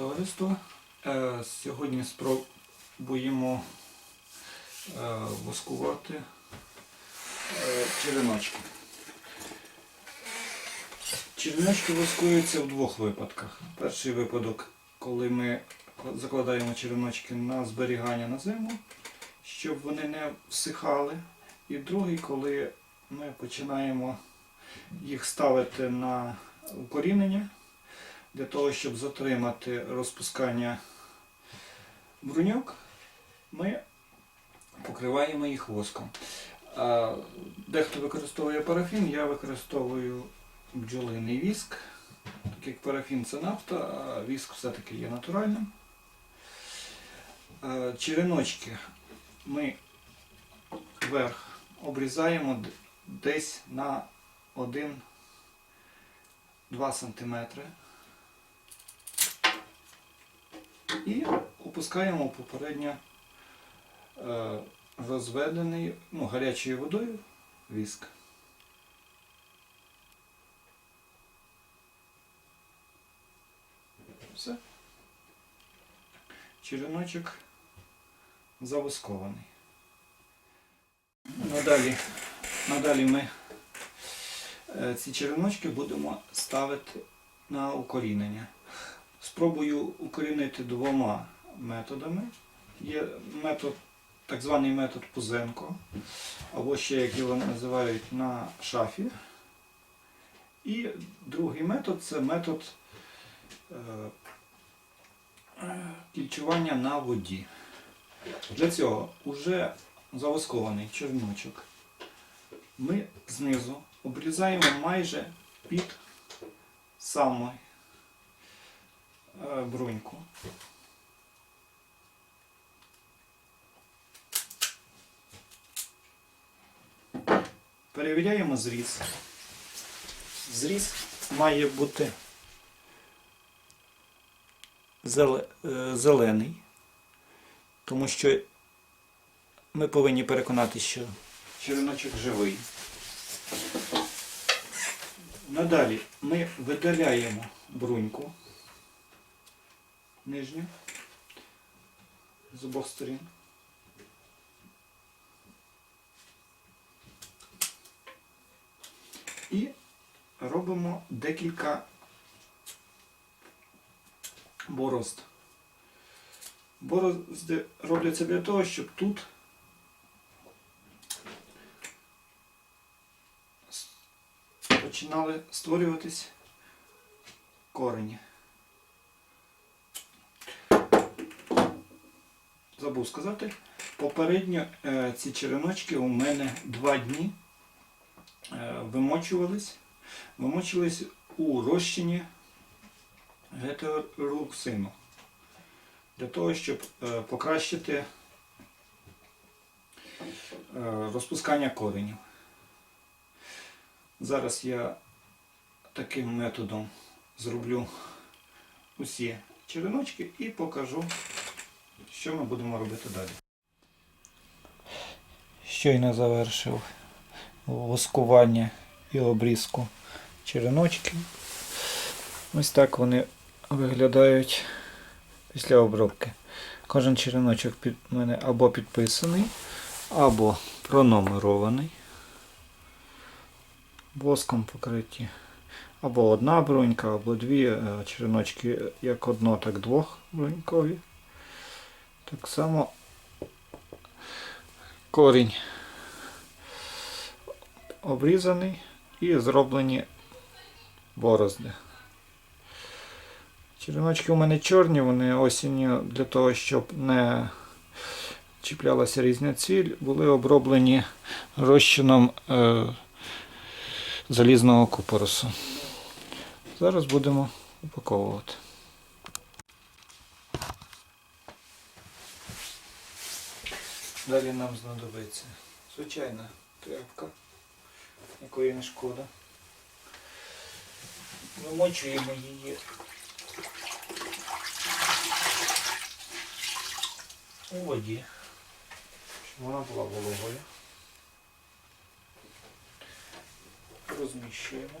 Товариство. Е, Сьогодні спробуємо е, воскувати е, череночки. Череночки воскуються в двох випадках. Перший випадок, коли ми закладаємо череночки на зберігання на зиму, щоб вони не всихали. І другий, коли ми починаємо їх ставити на укорінення для того, щоб затримати розпускання бруньок, ми покриваємо їх воском. Дехто використовує парафін, я використовую бджолиний віск. Так як парафін це нафта, а віск все-таки є натуральним. Череночки ми вверх обрізаємо десь на 1-2 см. І опускаємо попередньо е, розведений ну, гарячою водою віск. Все. Череночок завоскований. Надалі, надалі ми е, ці череночки будемо ставити на укорінення. Спробую укорінити двома методами. Є метод, так званий метод Пузенко, або ще, як його називають, на шафі. І другий метод це метод е, кільчування на воді. Для цього вже завоскований черночок ми знизу обрізаємо майже під самий е, бруньку. Перевіряємо зріз. Зріз має бути е, зелений, тому що ми повинні переконати, що череночок живий. Надалі ми видаляємо бруньку нижню з обох сторін. І робимо декілька борозд. Борозди робляться для того, щоб тут починали створюватись корені. Забув сказати, попередньо е, ці череночки у мене два дні е, вимочувались, вимочувались у розчині гетероксину для того, щоб е, покращити розпускання коренів. Зараз я таким методом зроблю усі череночки і покажу, що ми будемо робити далі. Щойно завершив воскування і обрізку череночків. Ось так вони виглядають після обробки. Кожен череночок під мене або підписаний, або пронумерований. Воском покриті. Або одна брунька, або дві е, череночки, як одно, так двох брунькові. Так само корінь обрізаний і зроблені борозди. Череночки у мене чорні, вони осінню для того, щоб не чіплялася різня цвіль, були оброблені розчином е, залізного купоросу. Зараз будемо упаковувати. Далі нам знадобиться звичайна тряпка, якої не шкода. Вимочуємо її у воді, щоб вона була вологою. Розміщуємо.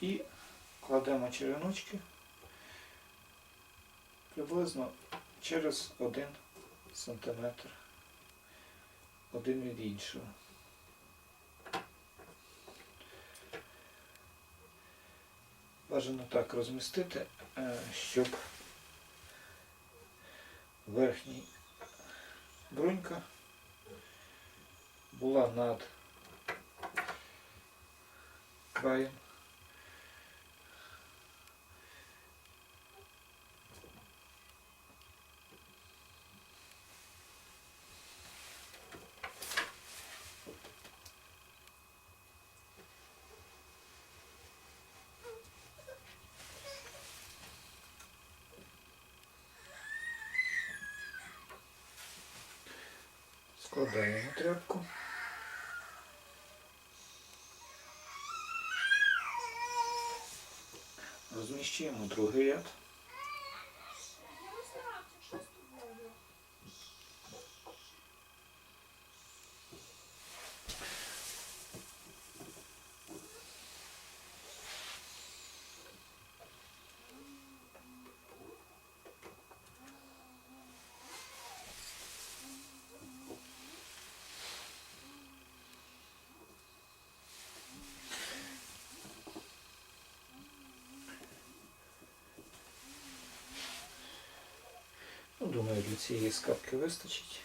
І кладемо череночки приблизно через один сантиметр один від іншого. Бажано так розмістити, е, щоб верхній брунька була над краєм. Складаємо тряпку. Розміщуємо другий ряд. думаю, для цієї скапки вистачить.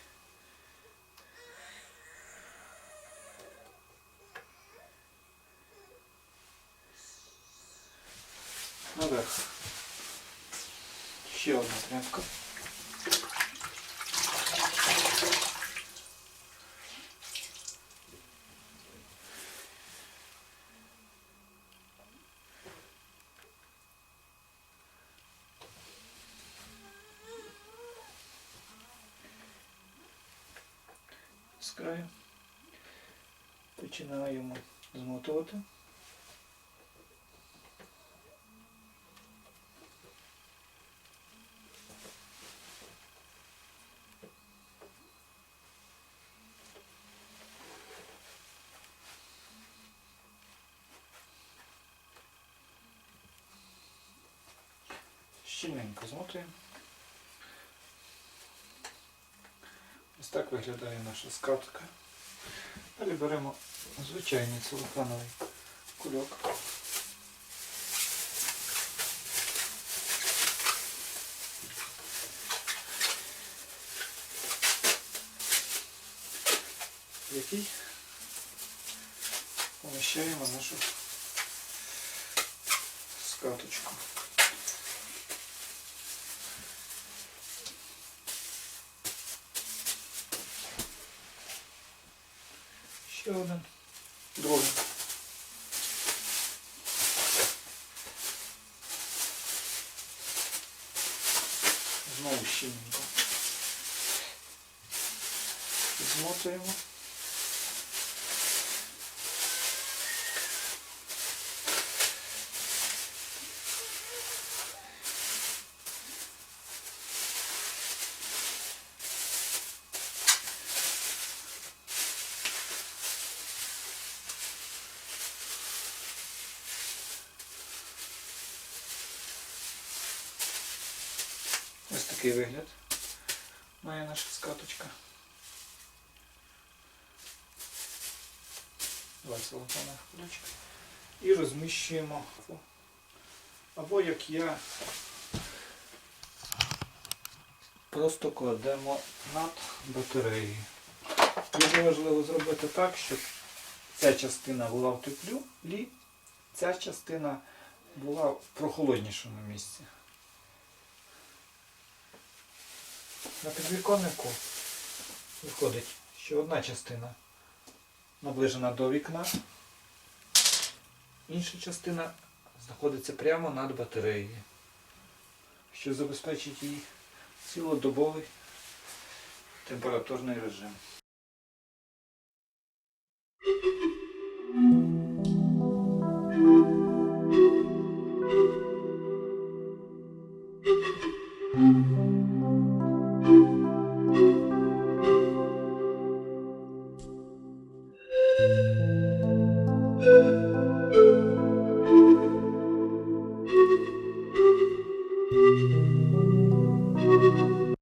Наверх. Ще одна тряпка. З краю. Починаємо змотувати. Щільненько змотуємо. Ось так виглядає наша скатка. Далі беремо звичайний целофановий кульок. який поміщаємо нашу скаточку. Ще один. Другий. Знову щільненько. Змотуємо. Ось такий вигляд має наша скаточка. Два целофанових кулечка. І розміщуємо. Або як я просто кладемо над батареєю. Дуже важливо зробити так, щоб ця частина була в теплі, ця частина була в прохолоднішому місці. На підвіконнику виходить, що одна частина наближена до вікна, інша частина знаходиться прямо над батареєю, що забезпечить її цілодобовий температурний режим.